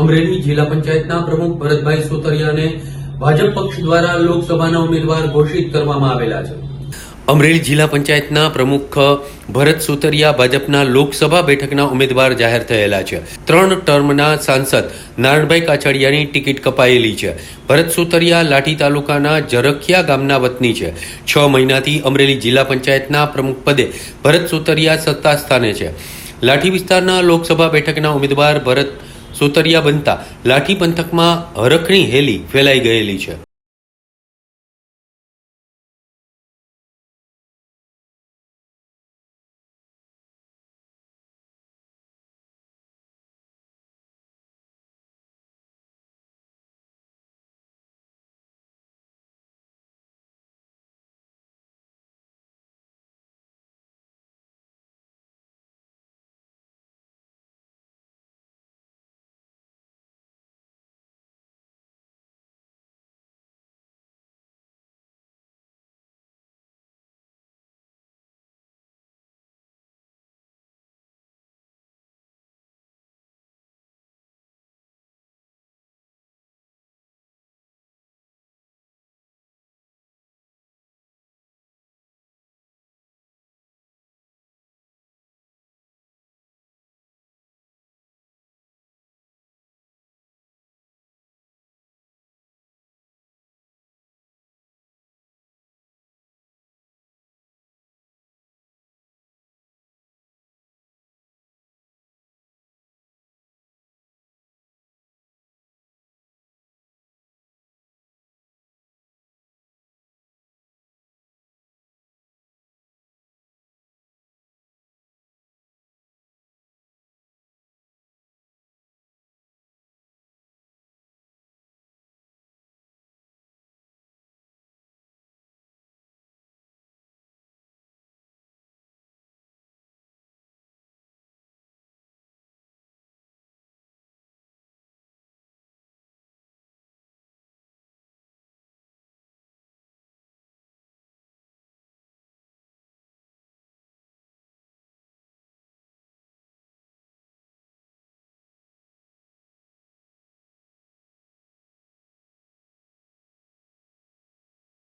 અમરેલી જિલ્લા પંચાયતના પ્રમુખ ભરતભાઈ સોતરિયાને ભાજપ પક્ષ દ્વારા લોકસભાના ઉમેદવાર ઘોષિત કરવામાં આવેલા છે. અમરેલી જિલ્લા પંચાયતના પ્રમુખ ભરત સુતરિયા ભાજપના લોકસભા બેઠકના ઉમેદવાર જાહેર થયેલા છે. ત્રણ ટર્મના સાંસદ નારણભાઈ કાછડિયાની ટિકિટ કપાયેલી છે. ભરત સુતરિયા લાઠી તાલુકાના જરખિયા ગામના વતની છે. છ મહિનાથી અમરેલી જિલ્લા પંચાયતના પ્રમુખ પદે ભરત સુતરિયા સત્તા સ્થાને છે. લાઠી વિસ્તારના લોકસભા બેઠકના ઉમેદવાર ભરત સુતરિયા બનતા લાઠી પંથકમાં હરખણી હેલી ફેલાઈ ગયેલી છે.